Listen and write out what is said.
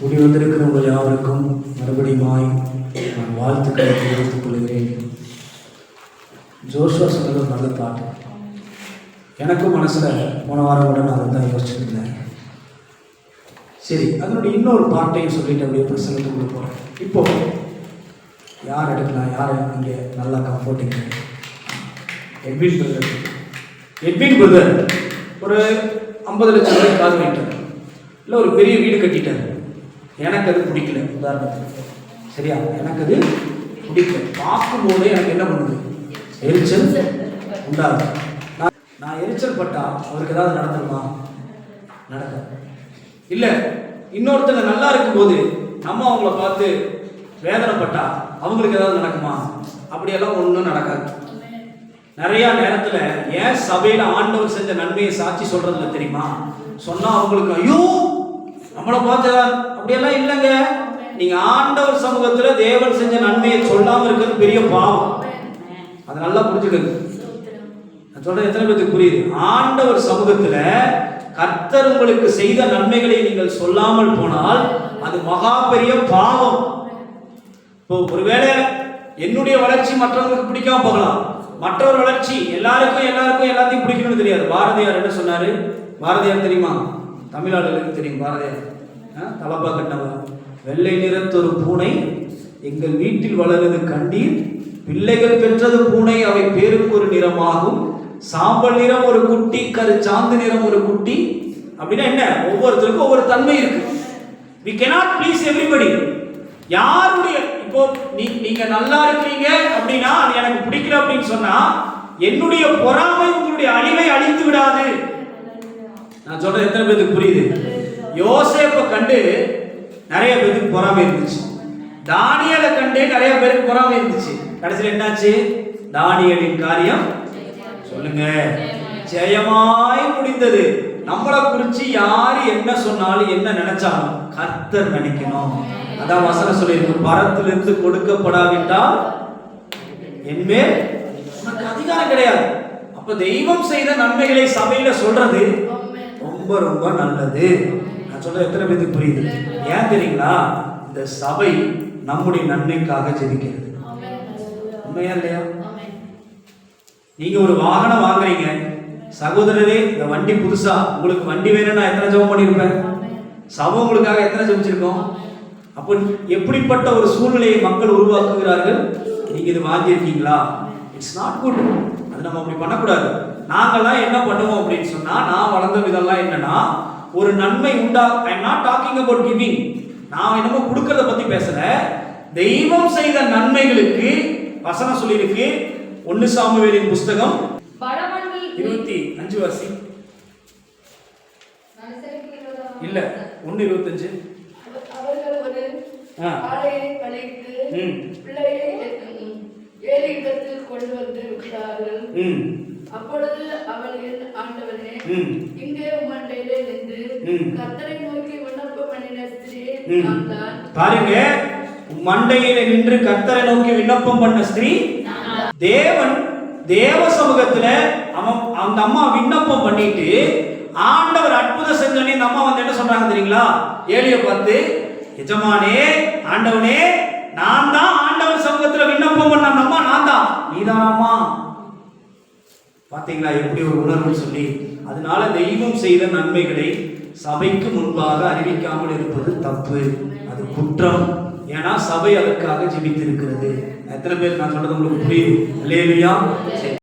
கூடி வந்திருக்கிற உங்கள் யாவருக்கும் மறுபடியுமாய் நான் வாழ்த்துக்களை தெரிவித்துக் கொள்கிறேன். ஜோஷுவா சொன்னது ஒரு நல்ல பாட்டு. எனக்கும் மனசில் போன வாரம் கூட நான் அதை தான் யோசிச்சுருந்தேன். சரி அதனுடைய இன்னொரு பாட்டையும் சொல்லிட்டு அப்படியே பிரசங்கத்துக்குள்ள போகிறேன் இப்போ யார் எடுக்கலாம் யார் இங்கே நல்லா comforting Edwin brother. Edwin brother ஒரு ஐம்பது லட்சம் ரூபாய் காது வாங்கிட்டார். இல்லை ஒரு பெரிய வீடு கட்டிட்டார். எனக்கு அது பிடிக்கல உதாரணத்துக்கு. சரியா? எனக்கு அது பிடிக்கல. பார்க்கும்போதே எனக்கு என்ன பண்ணுது? எரிச்சல் உண்டாகும் நான் நான் எரிச்சல் பட்டா அவருக்கு ஏதாவது நடந்துருமா? நடக்காது. இல்லை இன்னொருத்தங்க நல்லா இருக்கும்போது நம்ம அவங்கள பார்த்து வேதனைப்பட்டா அவங்களுக்கு ஏதாவது நடக்குமா? அப்படியெல்லாம் ஒன்றும் நடக்காது. நிறைய நேரத்தில் ஏன் சபையில் ஆண்டவர் செஞ்ச நன்மையை சாட்சி சொல்றதுல தெரியுமா? சொன்னா அவங்களுக்கு ஐயோ நம்மளை பார்த்தார் அப்படியெல்லாம் இல்லைங்க. நீங்க ஆண்டவர் சமூகத்துல தேவன் செஞ்ச நன்மையை சொல்லாம இருக்கிறது பெரிய பாவம். அதை நல்லா புரிஞ்சுக்கங்க. நான் சொல்றேன் எத்தனை பேருக்கு புரியுது? ஆண்டவர் சமூகத்துல கர்த்தர் உங்களுக்கு செய்த நன்மைகளை நீங்கள் சொல்லாமல் போனால் அது மகா பெரிய பாவம். இப்போ ஒருவேளை என்னுடைய வளர்ச்சி மற்றவங்களுக்கு பிடிக்காம போகலாம். மற்றவர் வளர்ச்சி எல்லாருக்கும் எல்லாருக்கும் எல்லாத்தையும் பிடிக்கணும்னு தெரியாது. பாரதியார் என்ன சொன்னாரு? பாரதியார் தெரியுமா? தமிழ்நாடுகளுக்கு தெரியும் பாரதியார். ஆ, தலப்பா கட்டவர் வெள்ளை நிறத்தொரு பூனை எங்கள் வீட்டில் வளருது கண்டீர். பிள்ளைகள் பெற்றது பூனை அவை பேருக்கு ஒரு நிறமாகும். சாம்பல் நிறம் ஒரு குட்டி கரு சாந்து நிறம் ஒரு குட்டி. அப்படின்னா என்ன? ஒவ்வொருத்தருக்கும் ஒவ்வொரு தன்மை இருக்கு. வி கெனாட் ப்ளீஸ் எவ்ரிபடி யாருடைய இப்போ நீ நீங்க நல்லா இருக்கீங்க அப்படின்னா அது எனக்கு பிடிக்கல அப்படின்னு சொன்னா என்னுடைய பொறாமை உங்களுடைய அழிவை அழித்து விடாது. நான் சொல்றது எத்தனை பேருக்கு புரியுது? யோசேப்பை கண்டு நிறைய பேருக்கு பொறாமை இருந்துச்சு. தானியலை கண்டு நிறைய பேருக்கு பொறாமை இருந்துச்சு. கடைசியில் என்னாச்சு? தானியலின் காரியம் சொல்லுங்க. ஜெயமாய் முடிந்தது. நம்மளை குறிச்சு யாரு என்ன சொன்னாலும் என்ன நினைச்சாலும் கர்த்தர் நினைக்கணும். அதான் வசனம் சொல்லியிருக்கு. பரத்திலிருந்து கொடுக்கப்படாவிட்டால் என்மேல் உனக்கு அதிகாரம் கிடையாது. அப்ப தெய்வம் செய்த நன்மைகளை சபையில சொல்றது ரொம்ப ரொம்ப நல்லது. நான் சொல்ல எத்தனை பேருக்கு புரியுது? ஏன் தெரியுங்களா? இந்த சபை நம்முடைய நன்மைக்காக ஜெபிக்கிறது. உண்மையா இல்லையா? நீங்க ஒரு வாகனம் வாங்குறீங்க. சகோதரரே இந்த வண்டி புதுசா. உங்களுக்கு வண்டி வேணும்னா எத்தனை ஜெபம் பண்ணியிருப்பேன் சபை உங்களுக்காக எத்தனை ஜெபிச்சிருக்கோம்? அப்போ எப்படிப்பட்ட ஒரு சூழ்நிலையை மக்கள் உருவாக்குகிறார்கள்? நீங்க இது வாங்கியிருக்கீங்களா? இட்ஸ் நாட் குட் அது நம்ம அப்படி பண்ணக்கூடாது. நாங்கெல்லாம் என்ன பண்ணுவோம் அப்படின்னு சொன்னா நான் வளர்ந்த விதம்லாம் என்னன்னா ஒரு நன்மை உண்டா I not talking about giving நான் என்னமோ கொடுக்கறத பத்தி பேசல. தெய்வம் செய்த நன்மைகளுக்கு வசனம் சொல்லியிருக்கு. ஒன்னு சாமுவேலின் புஸ்தகம் இருபத்தி அஞ்சு வாசி. இல்ல ஒன்னு இருபத்தஞ்சு. பிள்ளையை ஏலியிடத்தில் கொண்டு வந்து விட்டார்கள். அப்பொழுது அவள் என் ஆண்டவனே. இங்கே உமண்டையிலே நின்று ம். கர்த்தரை நோக்கி விண்ணப்பம் பண்ணின ஸ்திரீ ம். நான் தான் பாருங்க மண்டையில நின்று கர்த்தரை நோக்கி விண்ணப்பம் பண்ண ஸ்திரீ தேவன் தேவ சமூகத்துல அவன் அந்த அம்மா விண்ணப்பம் பண்ணிட்டு ஆண்டவர் அற்புதம் செஞ்சோடனே இந்த அம்மா வந்து என்ன சொல்றாங்க தெரியுங்களா ஏலிய பார்த்து எஜமானே ஆண்டவனே நான் தான் ஆண்டவர் சமூகத்துல விண்ணப்பம் பண்ண அந்த அம்மா நான் தான் நீதானாமா பார்த்தீங்களா எப்படி ஒரு உணர்வு சொல்லி அதனால தெய்வம் செய்த நன்மைகளை சபைக்கு முன்பாக அறிவிக்காமல் இருப்பது தப்பு. அது குற்றம். ஏன்னா சபை அதற்காக ஜெபித்திருக்கிறது. எத்தனை பேர் நான் சொல்றது உங்களுக்கு புரியுது? இல்லையா